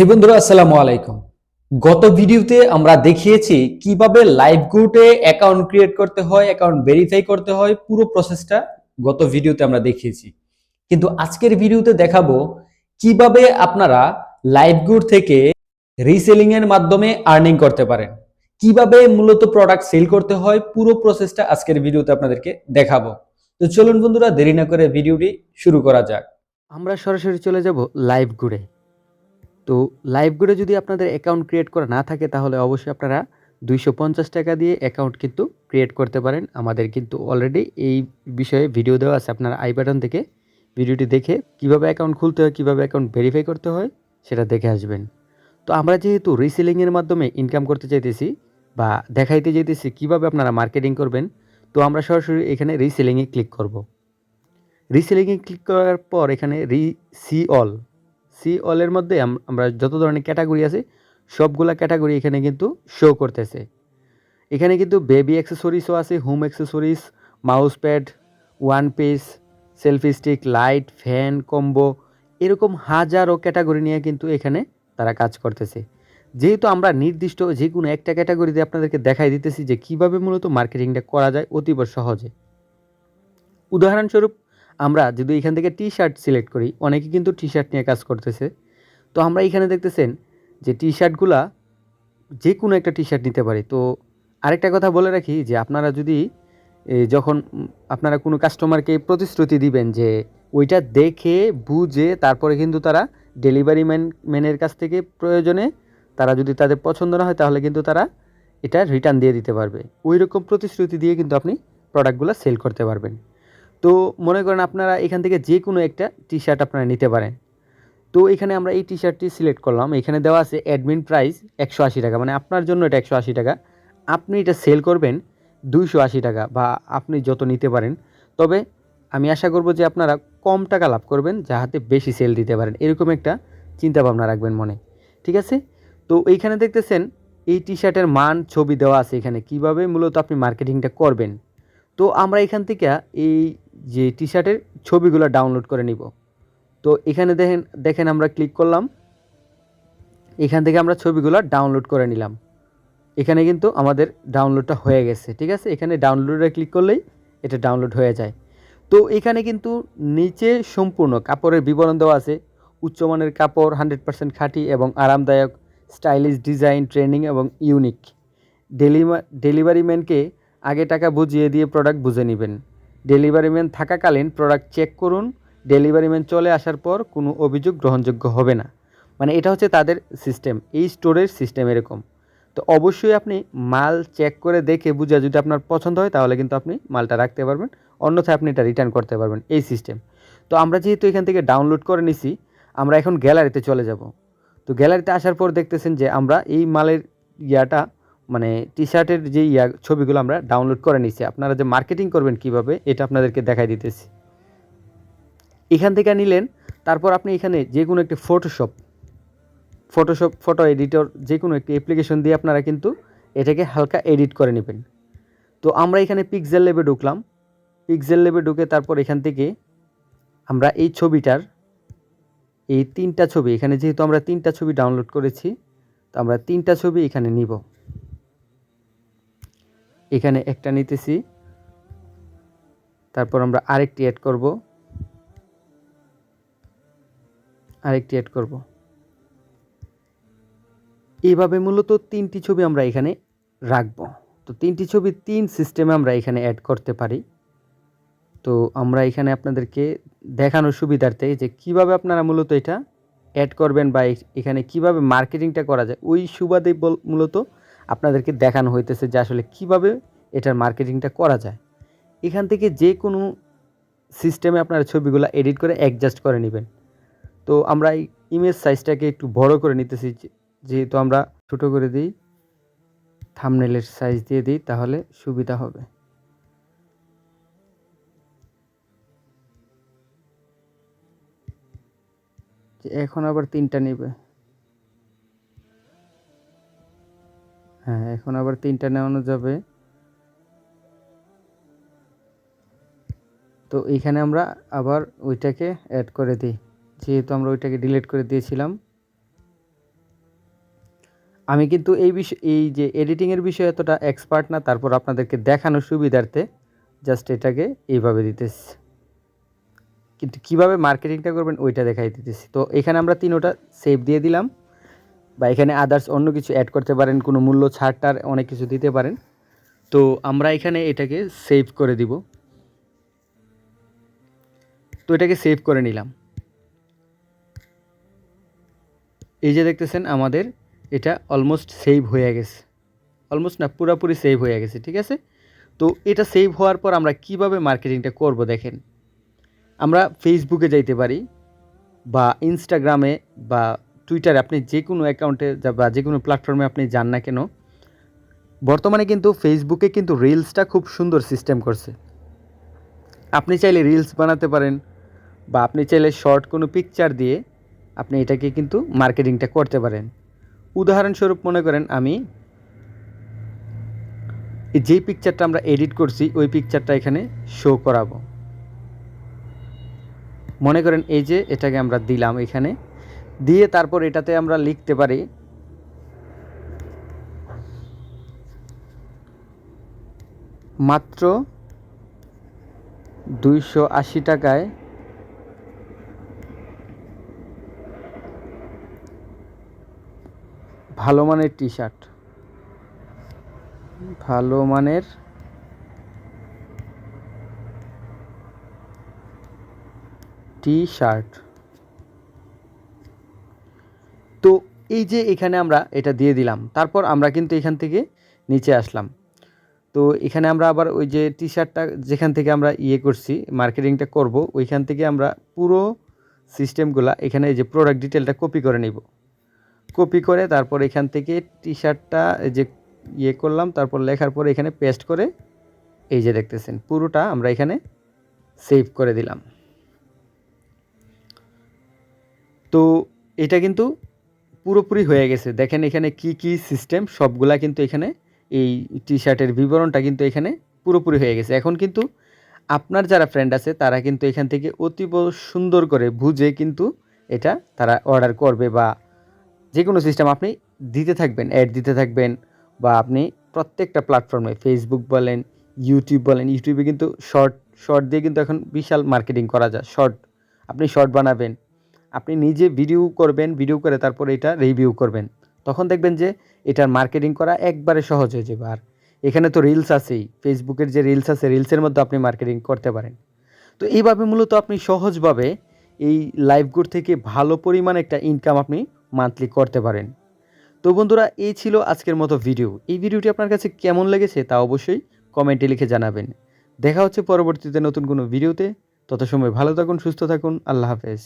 হে বন্ধুরা, আসসালামু আলাইকুম। গত ভিডিওতে আমরা দেখিয়েছি কীভাবে লাইভ গ্রুপে অ্যাকাউন্ট ক্রিয়েট করতে হয় অ্যাকাউন্ট ভেরিফাই করতে হয়, পুরো প্রসেসটা গত ভিডিওতে আমরা দেখিয়েছি। কিন্তু আজকের ভিডিওতে দেখাবো কীভাবে আপনারা লাইভ গ্রুপ থেকে রিসেলিং এর মাধ্যমে আর্নিং করতে পারেন। কীভাবে মূলত প্রোডাক্ট সেল করতে হয়, পুরো প্রসেসটা আজকের ভিডিওতে আপনাদেরকে দেখাবো। তো চলুন বন্ধুরা, দেরি না করে ভিডিওটি শুরু করা যাক। আমরা সরাসরি চলে যাব লাইভ গুড়ে তো লাইভ গুড়ে যদি আপনাদের অ্যাকাউন্ট ক্রিয়েট করা না থাকে, তাহলে অবশ্যই আপনারা দুইশো পঞ্চাশ টাকা দিয়ে অ্যাকাউন্ট কিন্তু ক্রিয়েট করতে পারেন। আমাদের কিন্তু অলরেডি এই বিষয়ে ভিডিও দেওয়া আছে। আপনারা আই বাটন থেকে ভিডিওটি দেখে কীভাবে অ্যাকাউন্ট খুলতে হয়, কীভাবে অ্যাকাউন্ট ভেরিফাই করতে হয়, সেটা দেখে আসবেন। তো আমরা যেহেতু রিসেলিংয়ের মাধ্যমে ইনকাম করতে চাইতেছি বা দেখাইতে যেতেছি কীভাবে আপনারা মার্কেটিং করবেন, তো আমরা সরাসরি এখানে রিসেলিংয়ে ক্লিক করব। রিসেলিংয়ে ক্লিক করার পর এখানে রি সি অল সি অলের মধ্যে আমরা যত ধরনের ক্যাটাগরি আছে, সবগুলা ক্যাটাগরি এখানে কিন্তু শো করতেছে। এখানে কিন্তু বেবি অ্যাক্সেসরিজও আছে home accessories mouse pad one piece selfie stick light fan combo এরকম হাজারো ক্যাটাগরি নিয়ে কিন্তু এখানে তারা কাজ করতেছে। যেহেতু আমরা নির্দিষ্ট যে কোনো একটা ক্যাটাগরিতে আপনাদেরকে দেখাই দিতেছি যে কীভাবে মূলত মার্কেটিংটা করা যায় অতীব সহজে। উদাহরণস্বরূপ আমরা যদি এখান থেকে টি শার্ট সিলেক্ট করি, অনেকে কিন্তু টি শার্ট নিয়ে কাজ করতেছে। তো আমরা এখানে দেখতেছেন যে টি শার্টগুলা যে কোনো একটা টি শার্ট নিতে পারি। তো আরেকটা কথা বলে রাখি যে আপনারা যদি যখন আপনারা কোনো কাস্টমারকে প্রতিশ্রুতি দিবেন যে ওইটা দেখে, বুঝে, তারপরে কিন্তু তারা ডেলিভারি ম্যান ম্যানের কাছ থেকে প্রয়োজনে তারা যদি তাদের পছন্দ না হয়, তাহলে কিন্তু তারা এটা রিটার্ন দিয়ে দিতে পারবে। ওই রকম প্রতিশ্রুতি দিয়ে কিন্তু আপনি প্রোডাক্টগুলো সেল করতে পারবেন। তো মনে করেন আপনারা এখান থেকে যে কোনো একটা টি শার্ট আপনারা নিতে পারেন। তো এখানে আমরা এই টি শার্টটি সিলেক্ট করলাম। এখানে দেওয়া আছে অ্যাডমিন প্রাইস একশো আশি টাকা। মানে আপনার জন্য এটা একশো আশি টাকা। আপনি এটা সেল করবেন দুইশো আশি টাকা বা আপনি যত নিতে পারেন। তবে আমি আশা করব যে আপনারা কম টাকা লাভ করবেন, যাহাতে বেশি সেল দিতে পারেন। এরকম একটা চিন্তা ভাবনা রাখবেন মনে। ঠিক আছে? তো এইখানে দেখতেছেন, এই টি শার্টের মান ছবি দেওয়া আছে এখানে। কীভাবে মূলত আপনি মার্কেটিংটা করবেন? তো আমরা এখান থেকে এই যে টি শার্টের ছবিগুলো ডাউনলোড করে নিব। তো এখানে দেখেন দেখেন আমরা ক্লিক করলাম। এখান থেকে আমরা ছবিগুলো ডাউনলোড করে নিলাম। এখানে কিন্তু আমাদের ডাউনলোডটা হয়ে গেছে, ঠিক আছে? এখানে ডাউনলোডে ক্লিক করলেই এটা ডাউনলোড হয়ে যায়। তো এখানে কিন্তু নিচে সম্পূর্ণ কাপড়ের বিবরণ দেওয়া আছে। উচ্চমানের কাপড় হান্ড্রেড পার্সেন্ট খাঁটি এবং আরামদায়ক স্টাইলিশ ডিজাইন ট্রেনিং এবং ইউনিক ডেলিভা ডেলিভারি ম্যানকে আগে টাকা বুঝিয়ে দিয়ে প্রোডাক্ট বুঝে নেবেন। ডেলিভারি ম্যান থাকাকালীন প্রোডাক্ট চেক করুন। ডেলিভারি ম্যান চলে আসার পর কোনো অভিযোগ গ্রহণযোগ্য হবে না। মানে এটা হচ্ছে তাদের সিস্টেম এই স্টোরের সিস্টেম এরকম। তো অবশ্যই আপনি মাল চেক করে দেখে বুঝে যদি আপনার পছন্দ হয়, তাহলে কিন্তু আপনি মালটা রাখতে পারবেন। অন্যথায় আপনি এটা রিটার্ন করতে পারবেন, এই সিস্টেম তো আমরা যেহেতু এখান থেকে ডাউনলোড করে নিছি, আমরা এখন গ্যালারিতে চলে যাব। তো গ্যালারিতে আসার পর দেখতেছেন যে আমরা এই মালের ইয়াটা মানে টি শার্টের যে ইয়া ছবিগুলো আমরা ডাউনলোড করে নিছি আপনারা যে মার্কেটিং করবেন কীভাবে, এটা আপনাদেরকে দেখাই দিতেছি। এখান থেকে নিলেন, তারপর আপনি এখানে যে কোনো একটি ফটোশপ ফটোশপ ফটো এডিটর যে কোনো একটি অ্যাপ্লিকেশন দিয়ে আপনারা কিন্তু এটাকে হালকা এডিট করে নেবেন। তো আমরা এখানে পিক্সেল লেবে ঢুকলাম। পিক্সেল লেবে ঢুকে তারপর এখান থেকে আমরা এই ছবিটার, এই তিনটা ছবি, এখানে যেহেতু আমরা তিনটা ছবি ডাউনলোড করেছি, তো আমরা তিনটা ছবি এখানে নিব। এখানে একটা নিতেছি। তারপর আমরা আরেকটি অ্যাড করব। আরেকটি অ্যাড করব। এইভাবে মূলত তিনটি ছবি আমরা এখানে রাখব। তো তিনটি ছবি তিন সিস্টেমে আমরা এখানে অ্যাড করতে পারি। তো আমরা এখানে আপনাদেরকে দেখানোর সুবিধার্থে যে কীভাবে আপনারা মূলত এটা অ্যাড করবেন বা এখানে কীভাবে মার্কেটিংটা করা যায়, ওই সুবাদে মূলত আপনাদেরকে দেখানো হইতেছে যে আসলে কীভাবে এটার মার্কেটিংটা করা যায়। এখান থেকে যে কোনো সিস্টেমে আপনারা ছবিগুলো এডিট করে অ্যাডজাস্ট করে নেবেন। তো আমরা এই ইমেজ সাইজটাকে একটু বড় করে নিতেছি যেহেতু আমরা ছোট করে দিই, থামনেলের সাইজ দিয়ে দিই, তাহলে সুবিধা হবে। এখন আবার তিনটা নেবে। এখন আবার তিনটা নেওয়ানো যাবে। তো এখানে আমরা আবার ওইটাকে অ্যাড করে দিই। যেহেতু আমরা ওইটাকে ডিলিট করে দিয়েছিলাম। আমি কিন্তু এই বিষয়, এই যে এডিটিংয়ের বিষয়ে এতটা এক্সপার্ট না, তারপর আপনাদেরকে দেখানোর সুবিধার্থে জাস্ট এটাকে এইভাবে দিতেছি। কিন্তু কীভাবে মার্কেটিংটা করবেন, ওইটা দেখাই দিতেছি। তো এখানে আমরা তিনোটা সেভ দিয়ে দিলাম। বা এখানে আদার্স অন্য কিছু অ্যাড করতে পারেন, কোনো মূল্য ছাড়টার অনেক কিছু দিতে পারেন। তো আমরা এখানে এটাকে সেভ করে দিব। তো এটাকে সেভ করে নিলাম। এই যে দেখতেছেন আমাদের এটা অলমোস্ট সেভ হয়ে গেছে। অলমোস্ট না, পুরোপুরি সেভ হয়ে গেছে, ঠিক আছে? তো এটা সেভ হওয়ার পর আমরা কীভাবে মার্কেটিংটা করব দেখেন? আমরা ফেসবুকে যাইতে পারি বা ইনস্টাগ্রামে বা টুইটারে আপনি যে কোনো অ্যাকাউন্টে বা যে কোনো প্ল্যাটফর্মে আপনি যান না কেন, বর্তমানে কিন্তু ফেসবুকে কিন্তু রিলসটা খুব সুন্দর সিস্টেম করছে। আপনি চাইলে রিলস বানাতে পারেন বা আপনি চাইলে শর্ট কোনো পিকচার দিয়ে আপনি এটাকে কিন্তু মার্কেটিংটা করতে পারেন। উদাহরণস্বরূপ মনে করেন আমি যেই পিকচারটা আমরা এডিট করছি, ওই পিকচারটা এখানে শো করাবো। মনে করেন এই যে এটাকে আমরা দিলাম এখানে। দিয়ে তারপর এটাতে আমরা লিখতে পারি মাত্র দুইশো আশি টাকায় ভালো মানের টি শার্ট ভালো মানের টি শার্ট তো এই যে এখানে আমরা এটা দিয়ে দিলাম, তারপর আমরা কিন্তু এখান থেকে নিচে আসলাম। তো এখানে আমরা আবার ওই যে টি শার্টটা যেখান থেকে আমরা ইয়ে করছি মার্কেটিংটা করব, ওইখান থেকে আমরা পুরো সিস্টেমগুলা এখানে এই যে প্রোডাক্ট ডিটেলটা কপি করে নিব। কপি করে তারপর এখান থেকে টি শার্টটা এই যে ইয়ে করলাম, তারপর লেখার পরে এখানে পেস্ট করে এই যে দেখতেছেন, পুরোটা আমরা এখানে সেভ করে দিলাম। তো এটা কিন্তু পুরোপুরি হয়ে গেছে। দেখেন এখানে কি কি সিস্টেম সবগুলা কিন্তু এখানে এই টি শার্টের বিবরণটা কিন্তু এখানে পুরোপুরি হয়ে গেছে। এখন কিন্তু আপনার যারা ফ্রেন্ড আছে, তারা কিন্তু এখান থেকে অতীব সুন্দর করে বুঝে কিন্তু এটা তারা অর্ডার করবে বা যে কোনো সিস্টেম আপনি দিতে থাকবেন অ্যাড দিতে থাকবেন বা আপনি প্রত্যেকটা প্ল্যাটফর্মে ফেসবুক বলেন ইউটিউব বলেন ইউটিউবে কিন্তু শর্ট শর্ট দিয়ে কিন্তু এখন বিশাল মার্কেটিং করা যায়। শর্ট আপনি শর্ট বানাবেন আপনি নিজে ভিডিও করবেন ভিডিও করে তারপর এটা রিভিউ করবেন। তখন দেখবেন যে এটার মার্কেটিং করা একবারে সহজ হয়ে যাবে। আর এখানে তো রিলস আছেই ফেসবুকের যে রিলস আছে রিলসের মধ্যে আপনি মার্কেটিং করতে পারেন। তো এইভাবে মূলত আপনি সহজভাবে এই লাইভ গুড থেকে ভালো পরিমাণ একটা ইনকাম আপনি মান্থলি করতে পারেন। তো বন্ধুরা, এই ছিল আজকের মতো ভিডিও এই ভিডিওটি আপনার কাছে কেমন লেগেছে তা অবশ্যই কমেন্টে লিখে জানাবেন। দেখা হচ্ছে পরবর্তীতে নতুন কোনো ভিডিওতে তত সময় ভালো থাকুন, সুস্থ থাকুন, আল্লাহ হাফেজ।